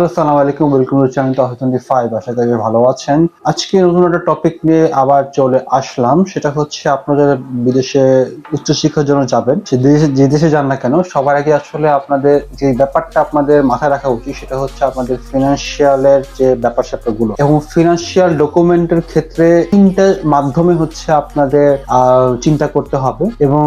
Hello সালাম আলাইকুম welcome to channel two twenty five আশা করি ভালো আছেন। আজকে নতুন একটা টপিক নিয়ে আবার চলে আসলাম। সেটা হচ্ছে আপনারা বিদেশে উচ্চশিক্ষার জন্য যাবেন। যে দেশে যান না কেন, সবার আগে আসলে আপনাদের যে ব্যাপারটা আপনাদের মাথায় রাখা উচিত, সেটা হচ্ছে আপনাদের ফিনান্সিয়ালের যে ব্যাপার স্যাপারগুলো। এবং ফিনান্সিয়াল ডকুমেন্টের ক্ষেত্রে তিনটা মাধ্যমে হচ্ছে আপনাদের চিন্তা করতে হবে। এবং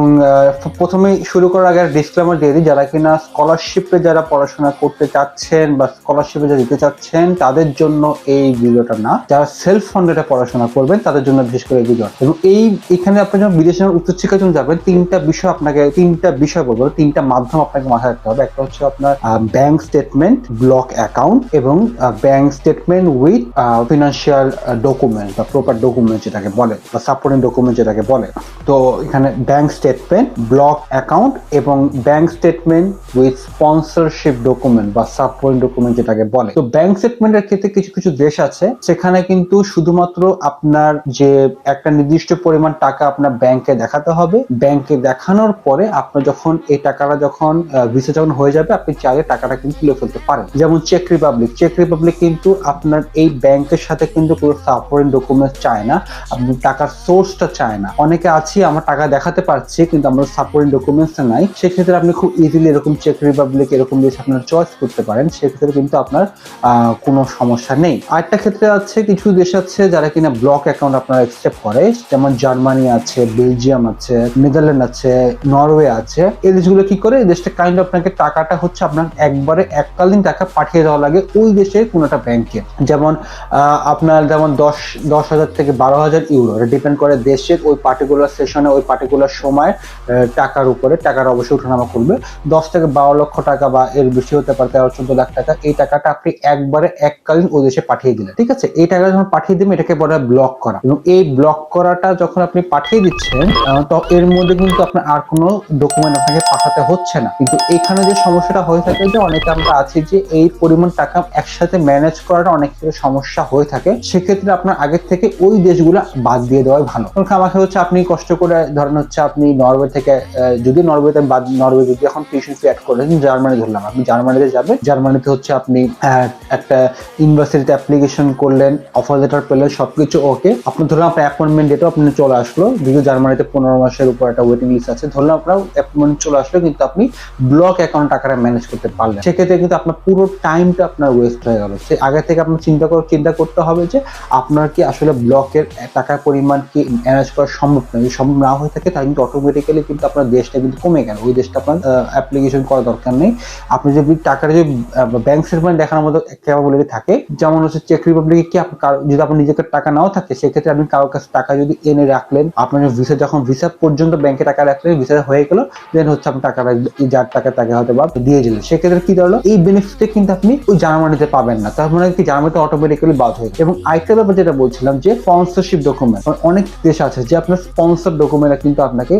প্রথমে শুরু করার আগে ডিসক্লেমার দিয়ে দিই, যারা কিনা স্কলারশিপে যারা পড়াশোনা করতে চাচ্ছেন বা স্কলারশিপে যারা দিতে চাচ্ছেন, তাদের জন্য এই ভিডিওটা না। যারা সেলফ ফান্ডেড পড়াশোনা করবেন, তাদের জন্য বিশেষ করে এই ভিডিও এবং এই, এখানে আপনি যখন বিদেশে উচ্চশিক্ষার জন্য যাবেন, তিনটা বিষয় আপনাকে, তিনটা বিষয় বলব। তিনটা মাধ্যম আপনাকে মাথায় রাখতে হবে। একটা হচ্ছে আপনার ব্যাংক স্টেটমেন্ট ব্লক অ্যাকাউন্ট এবং bank statement with financial document বা প্রপার ডকুমেন্ট যেটাকে বলে, বা সাপোর্টিং ডকুমেন্ট যেটাকে বলে। তো এখানে ব্যাংক স্টেটমেন্ট ব্লক অ্যাকাউন্ট এবং bank statement with sponsorship document বা সাপোর্টিং ডকুমেন্ট যেটাকে বলে। তো ব্যাংক স্টেটমেন্টের ক্ষেত্রে কিছু কিছু দেশ আছে, সেখানে কিন্তু শুধুমাত্র আপনার যে একটা নির্দিষ্ট পরিমাণ টাকা আপনার ব্যাংকে দেখাতে হবে। ব্যাংকে দেখানোর পরে আপনার যখন এই টাকাটা যখন ভিসা যখন হয়ে যাবে, আপনি চাইলে টাকাটা কিন্তু তুলে ফেলতে পারেন। যেমন চেক রিপাবলিক চেক রিপাবলিক কিন্তু আপনার এই ব্যাংকের সাথে কিন্তু কোনো সাপোর্টিং ডকুমেন্ট চায় না। আপনি টাকার সোর্সটা চায় না। অনেকে আছি, আমার টাকা দেখাতে পারছি, কিন্তু আমার সাপোর্টিং ডকুমেন্টস নাই। সেক্ষেত্রে আপনি খুব ইজিলি এরকম চেক রিপাবলিক এরকম দেশ আপনার চয়েস করতে পারেন। সেক্ষেত্রে কিন্তু আপনার কোনো সমস্যা নেই। আরেকটা ক্ষেত্রে আছে, কিছু দেশ আছে যারা কিনা ব্লক অ্যাকাউন্ট আপনার অ্যাকসেপ্ট করে, যেমন জার্মানি আছে বেলজিয়াম আছে নেদারল্যান্ড আছে নরওয়ে আছে। এই দেশগুলো কি করে? এই দেশটা কাইন্ড আপনাকে টাকাটা হচ্ছে আপনার একবারে এককালীন টাকা পাঠিয়ে দেওয়া লাগে ওই দেশের কোনো একটা ব্যাংকে যেমন আপনার যেমন দশ দশ হাজার থেকে বারো হাজার ইউরো ডিপেন্ড করে দেশের ওই পার্টিকুলার সেশনে ওই পার্টিকুলার সময় টাকার উপরে, টাকার অবশ্যই ওঠানামা করবে। দশ থেকে বারো লক্ষ টাকা বা এর বেশি হতে পারে, তেরো, চোদ্দ লাখ টাকা, এই টাকাটা আপনি একবারে এককালীন ওই দেশে পাঠিয়ে দিলেন, ঠিক আছে? এই টাকা যখন পাঠিয়ে দিবেন, এটাকে বলা ব্লক করা। এবং এই ব্লক করাটা যখন আপনি পাঠিয়ে দিচ্ছেন তো এর মধ্যে কিন্তু আপনার আর কোনো ডকুমেন্ট আপনাকে পাঠাতে হচ্ছে না। কিন্তু এখানে যে সমস্যাটা হয়ে থাকে যে, অনেকে আমরা আছি যে, এই পরিমাণ টাকা একসাথে ম্যানেজ করাটা অনেক সমস্যা হয়ে থাকে। সেক্ষেত্রে আপনার আগের থেকে ওই দেশগুলো বাদ দিয়ে দেওয়াই ভালো। কারণ আমাকে হচ্ছে আপনি কষ্ট করে, ধরেন হচ্ছে আপনি নরওয়ে থেকে যদি নরওয়েতে বাদ, নরওয়ে যদি এখন টিউশন ফি অ্যাড করেন, জার্মানি ধরলাম, আপনি জার্মানিতে যাবেন, জার্মানিতে হচ্ছে আপনি আহ, একটা ইউনিভার্সিটিতে অ্যাপ্লিকেশন করলেন অফার লেটার পেলেন সবকিছু ওকে আপনি ধরলাম আপনার অ্যাপয়েন্টমেন্ট ডেটও আপনি চলে আসলো যদিও জার্মানিতে পনেরো মাসের উপর একটা ওয়েটিং লিস্ট আছে ধরুন আপনার অ্যাপয়েন্টমেন্ট চলে আসলো কিন্তু আপনি ব্লক অ্যাকাউন্ট টাকাটা ম্যানেজ করতে পারলেন। সেক্ষেত্রে কিন্তু আপনার পুরো টাইমটা আপনার ওয়েস্ট হয়ে গেল। সে আগে থেকে আপনার চিন্তা করে চিন্তা করতে হবে যে আপনার কি আসলে ব্লকের টাকার পরিমাণ কি ম্যানেজ করা সম্ভব নয়। সম্ভব না হয়ে থাকে তাহলে কিন্তু অটোমেটিক্যালি কিন্তু আপনার দেশটা কিন্তু কমে গেল। ওই দেশটা আপনার অ্যাপ্লিকেশন করা দরকার নেই। আপনি যদি টাকার যদি ব্যাংক স্টেটমেন্ট দেখানোর মতো ক্যাপাবিলিটি থাকে। যেমন হচ্ছে চেক রিপাবলিকে কি যদি আপনার নিজেকে টাকা নাও থাকে, সেক্ষেত্রে আপনি কারোর কাছে টাকা যদি এনে রাখলেন, আপনার ভিসা যখন ভিসা পর্যন্ত ব্যাংকে টাকা রাখলেন ভিসা হয়ে গেল দেন হচ্ছে আপনি টাকাটা যার টাকা তাকে হয়তো বা দিয়ে দিলেন। সেক্ষেত্রে কি দাঁড়াল এই বেনিফিটে কিন্তু আপনি ওই জার্মানিতে পাবেন না। তার মানে কি জার্মানিতে অটোমেটিক্যালি বাদ হয়ে এবং আরেকটা ব্যাপার যেটা বলছিলাম যে স্পন্সরশিপ ডকুমেন্ট অনেক দেশ আছে যে আপনার স্পন্সর ডকুমেন্ট কিন্তু আপনাকে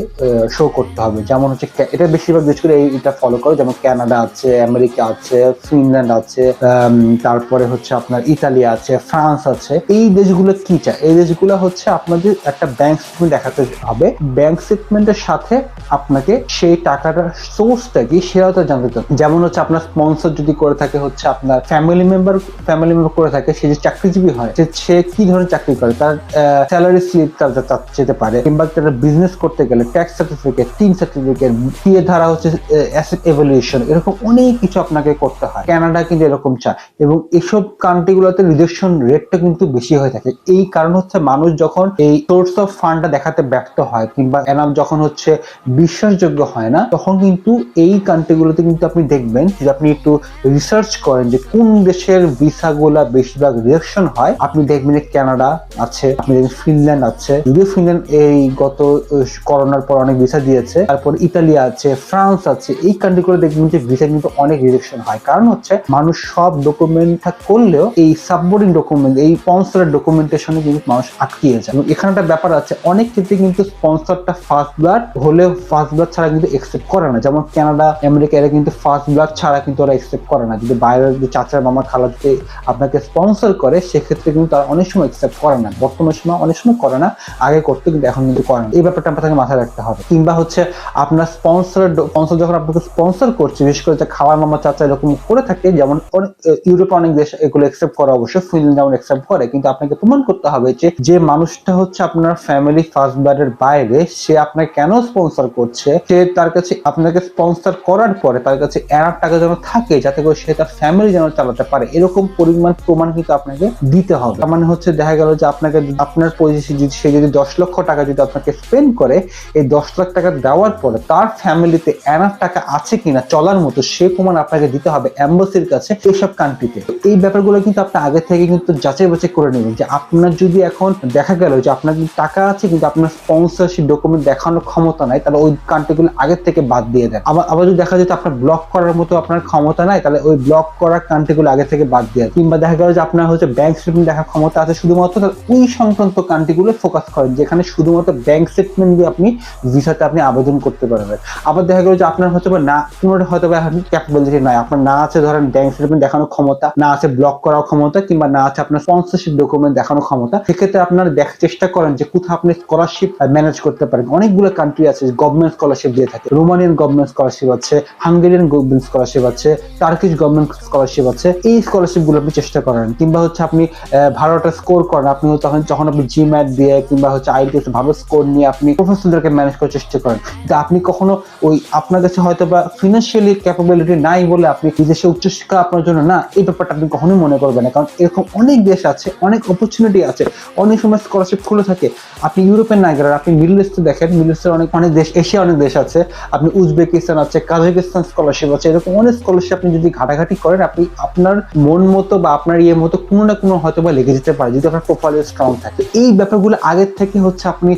শো করতে হবে। যেমন হচ্ছে এটা বেশিরভাগ দেশ করে এই- এটা ফলো করে। যেমন কানাডা আছে, আমেরিকা আছে, ফিনল্যান্ড আছে। আম, তারপরে হচ্ছে আপনার ইতালি আছে ফ্রান্স আছে। এই দেশগুলো কি চায়? এই দেশগুলো হচ্ছে আপনাদের একটা ব্যাংক স্টেটমেন্ট দেখাতে হবে। ব্যাংক স্টেটমেন্টের সাথে আপনাকে সেই টাকাটার সোর্সটা কি সেটাও তো জানতে হবে। যেমন হচ্ছে আপনার স্পন্সর যদি করে থাকে হচ্ছে আপনার ফ্যামিলি মেম্বার ফ্যামিলি মেম্বার করে থাকে সে যে চাকরিজীবী হয় যে সে কি ধরনের চাকরি করে? তার স্যালারি স্লিপ তার যেতে পারে কিংবা তারা বিজনেস করতে গেলে ট্যাক্স সার্টিফিকেট টিন সার্টিফিকেট দিয়ে ধারা হচ্ছে অ্যাসেট এভলিউশন এরকম অনেক কিছু আপনাকে করতে হয়। কানাডা কিন্তু এরকম চায়। এবং এসব কান্ট্রিগুলোতে রিজেকশন রেটটা কিন্তু বেশি হয়ে থাকে। এই কারণ হচ্ছে মানুষ যখন এই সোর্স অফ ফান্ডটা দেখাতে ব্যর্থ হয় কিংবা এনাম যখন হচ্ছে বিশ্বাসযোগ্য হয় না, তখন কিন্তু এই কান্ট্রিগুলোতে কিন্তু আপনি দেখবেন যে আপনি একটু রিসার্চ করেন যে কোন দেশের ভিসাগুলা বেশিরভাগ রিজেকশন হয়। আপনি দেখবেন কানাডা আছে, আপনি দেখবেন ফিনল্যান্ড আছে। যদিও ফিনল্যান্ড এই গত করোনার পর অনেক ভিসা দিয়েছে। তারপর ইতালি আছে ফ্রান্স আছে। এই কান্ট্রিগুলো দেখবেন যে ভিসা কিন্তু অনেক রিজেকশন হয়। কারণ হচ্ছে মানুষ সব ডকুমেন্ট করলেও এই সাববোর্ডিং ডকুমেন্ট এই স্পন্সরের ডকুমেন্টেশনে কিন্তু মানুষ আটকিয়ে যায়। এবং এখানে একটা ব্যাপার আছে, অনেক ক্ষেত্রে কিন্তু স্পন্সরটা ফার্স্ট ব্লাড হলেও ফার্স্ট ব্লাড ছাড়া কিন্তু একসেপ্ট করে না। যেমন কানাডা আমেরিকা এরা কিন্তু ফার্স্ট ব্লাড ছাড়া কিন্তু ওরা একসেপ্ট করে না। যদি বাইরের যে চাচা মামা খালা যদি আপনাকে স্পন্সর করে, সেক্ষেত্রে কিন্তু তারা অনেক সময় একসেপ্ট করে না। বর্তমান সময় অনেক সময় করে না, আগে করতে কিন্তু এখন কিন্তু করে না। এই ব্যাপারটা আপনাকে মাথায় রাখতে হবে। কিংবা হচ্ছে আপনার স্পন্সর স্পন্সর যখন আপনাকে স্পন্সর করছে, বিশেষ করে যে খাওয়ার মামা, চাচা এরকম করে থাকে, যেমন ইউরোপে অনেক দেশ এগুলো একসেপ্ট করে অবশ্য ফিনল্যান্ড যেমন একসেপ্ট করে, কিন্তু আপনাকে প্রমাণ করতে হবে যে যে মানুষটা হচ্ছে আপনার ফ্যামিলি ফার্স্ট বারের বাইরে, সে আপনাকে কেন স্পন্সর করছে? সে তার কাছে আপনাকে স্পন্সর করার পরে তার কাছে এনার টাকা যেন থাকে, যাতে করে সে তার ফ্যামিলি যেন চালাতে পারে। এরকম পরিমাণ প্রমাণ কিন্তু আপনাকে দিতে হবে। মানে হচ্ছে দেখা গেল যে আপনাকে আপনার সে যদি দশ লক্ষ টাকা যদি আপনাকে স্পেন্ড করে, এই দশ লাখ টাকা দেওয়ার পরে তার ফ্যামিলিতে এনার টাকা আছে কিনা চলার মতো সে প্রমাণ আপনাকে দিতে হবে। অ্যাম্বাসির কাছে এইসব কান্ট্রিতে। এই ব্যাপারগুলো কিন্তু আপনি আগে থেকে কিন্তু যাচাই বাছাই করে নেবেন যে আপনার যদি এখন দেখা গেল যে আপনার টাকা আছে কিন্তু আপনার স্পন্সরশিপ ডকুমেন্ট দেখানোর ক্ষমতা নাই, তাহলে ওই কান্ট্রিগুলো আগের থেকে বাদ দিয়ে দেন। আবার আবার যদি দেখা যায় যে আপনার ব্লক করার মতো আপনার ক্ষমতা নাই, তাহলে ওই ব্লক করার কান্ট্রিগুলো আগে থেকে বাদ দিয়ে দেন। কিংবা দেখা গেল যে আপনার হচ্ছে ব্যাংক স্টেটমেন্ট দেখার ক্ষমতা আছে শুধুমাত্র, তাহলে ওই সংক্রান্ত কান্ট্রিগুলো ফোকাস করেন, যেখানে শুধুমাত্র ব্যাংক স্টেটমেন্ট দিয়ে আপনি ভিসাতে আপনি আবেদন করতে পারবেন। আবার দেখা গেল যে আপনার বা না, কোনোটা হয়তো বা ক্যাপাবিলিটি নাই। আপনার না আছে ধরেন ব্যাংক স্টেটমেন্ট দেখানোর ক্ষমতা না আছে ব্লক করার ক্ষমতা কিংবা না আছে আপনার স্পন্সরশিপ ডকুমেন্ট দেখানোর ক্ষমতা সেক্ষেত্রে আপনার দেখার চেষ্টা করেন যে কোথাও আপনি স্কলারশিপ ম্যানেজ করতে পারেন। অনেকগুলো কান্ট্রি আছে গভর্নমেন্ট স্কলারশিপ দিয়ে থাকে। রোমানিয়ান গভর্নমেন্ট স্কলারশিপ আছে হাঙ্গেরিয়ান গভর্নমেন্ট স্কলারশিপ আছে টার্কিশ গভর্নমেন্ট স্কলারশিপ আছে। এই স্কলারশিপগুলো আপনি চেষ্টা করেন। কিংবা হচ্ছে আপনি আহ, ভালো স্কোর করেন। আপনি তখন যখন আপনি জিম্যাট দিয়ে কিংবা হচ্ছে আইটিএস ভালো স্কোর নিয়ে আপনি প্রফেসরদেরকে ম্যানেজ করার চেষ্টা করেন। আপনি কখনো ওই আপনার কাছে হয়তো বা ফিনান্সিয়ালি ক্যাপাবিলিটি নাই বলে আপনি বিদেশে উচ্চশিক্ষা আপনার জন্য না, এই ব্যাপারটা আপনি কখনোই মনে করবেন না। কারণ এরকম অনেক দেশ আছে, অনেক অপরচুনিটি আছে, অনেক সময় স্কলারশিপ খুলে থাকে। আপনি ইউরোপের না গেলেন, আপনি মিডল ইস্টে দেখেন মিডল ইস্টের অনেক অনেক দেশ এশিয়া অনেক দেশ আছে। আপনি উজবেকিস্তান আছে কাজাকিস্তান স্কলারশিপ আছে, এরকম অনেক স্কলারশিপ আপনি যদি ঘাটাঘাটি করেন, আপনি আপনার মন মতো বা আপনার ইয়ে মতো কোনো না কোনো হয়তো বা লেগে যেতে পারে, যদি আপনার প্রোফাইল স্ট্রং থাকে। এই ব্যাপারগুলো আগের থেকে হচ্ছে আপনি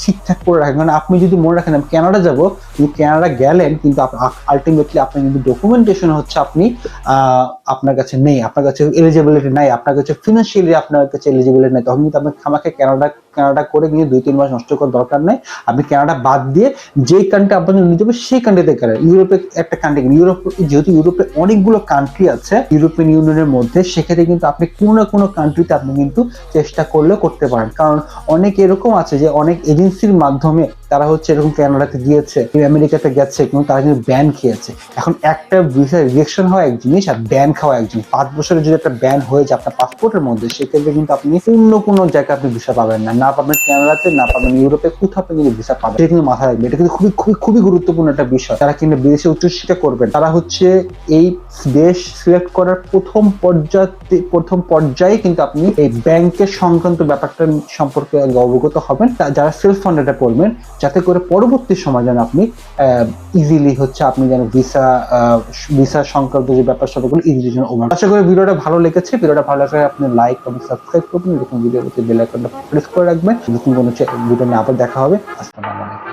ঠিকঠাক করে রাখেন। কারণ আপনি যদি মনে রাখেন, আমি কানাডা যাব, কিন্তু কানাডা গেলেন, কিন্তু আলটিমেটলি আপনার কিন্তু ডকুমেন্টেশন হচ্ছে আপনি আপনার কাছে নেই, আপনার কাছে এলিজিবিলিটি নাই, আপনার কাছে ফিনান্সিয়ালি আপনার কাছে এলিজিবিলিটি নেই, তখন কিন্তু আপনার খামাকে কানাডা কানাডা করে গিয়ে দুই, তিন মাস নষ্ট করার দরকার নেই। আপনি কানাডা বাদ দিয়ে যেই কান্ট্রি আপনার জন্য নিতে হবে, সেই কান্ট্রিতে করেন ইউরোপে একটা কান্ট্রি ইউরোপ যেহেতু ইউরোপে অনেকগুলো কান্ট্রি আছে, ইউরোপিয়ান ইউনিয়নের মধ্যে, সেক্ষেত্রে কিন্তু আপনি কোনো না কোনো কান্ট্রিতে আপনি কিন্তু চেষ্টা করলেও করতে পারেন। কারণ অনেক এরকম আছে যে অনেক এজেন্সির মাধ্যমে তারা হচ্ছে এরকম কানাডাতে গিয়েছে আমেরিকাতে গেছে, কিন্তু তারা কিন্তু ব্যান খেয়েছে। এখন একটা ভিসা রিজেকশন হওয়া এক জিনিস আর ব্যান খাওয়া এক জিনিস। পাঁচ বছরের যদি একটা ব্যান হয়ে যায় আপনার পাসপোর্টের মধ্যে, সেক্ষেত্রে কিন্তু আপনি অন্য কোনো জায়গায় আপনি ভিসা পাবেন না। না পাবেন কানাডাতে না পাবেন ইউরোপে, কোথাও আপনি কিন্তু ভিসা পাবেন সেটা কিন্তু মাথায় রাখবেন। এটা কিন্তু খুবই খুবই খুবই গুরুত্বপূর্ণ একটা বিষয়। তারা কিন্তু বিদেশে উচ্চশিক্ষা করবেন, তারা হচ্ছে এই দেশ সিলেক্ট করার প্রথম পর্যায়ে প্রথম পর্যায়ে কিন্তু আপনি এই ব্যাংকের সংক্রান্ত ব্যাপারটা সম্পর্কে অবগত হবেন। যারা সেলফ ফান্ডেডটা পড়বেন, যাতে করে পরবর্তী সময় যেন আপনি ইজিলি হচ্ছে আপনি যেন ভিসা ভিসা সংক্রান্ত যে ব্যাপার স্যাপারগুলো ইজিলি যেন ওভার আশা করি ভিডিওটা ভালো লেগেছে। ভিডিওটা ভালো লাগলে আপনি লাইক এবং সাবস্ক্রাইব করবেন। এরকম ভিডিও পেতে বেল আইকনটা প্রেস করে রাখবেন নতুন কোনো ভিডিও নিয়ে আবার দেখা হবে। আসসালামু আলাইকুম।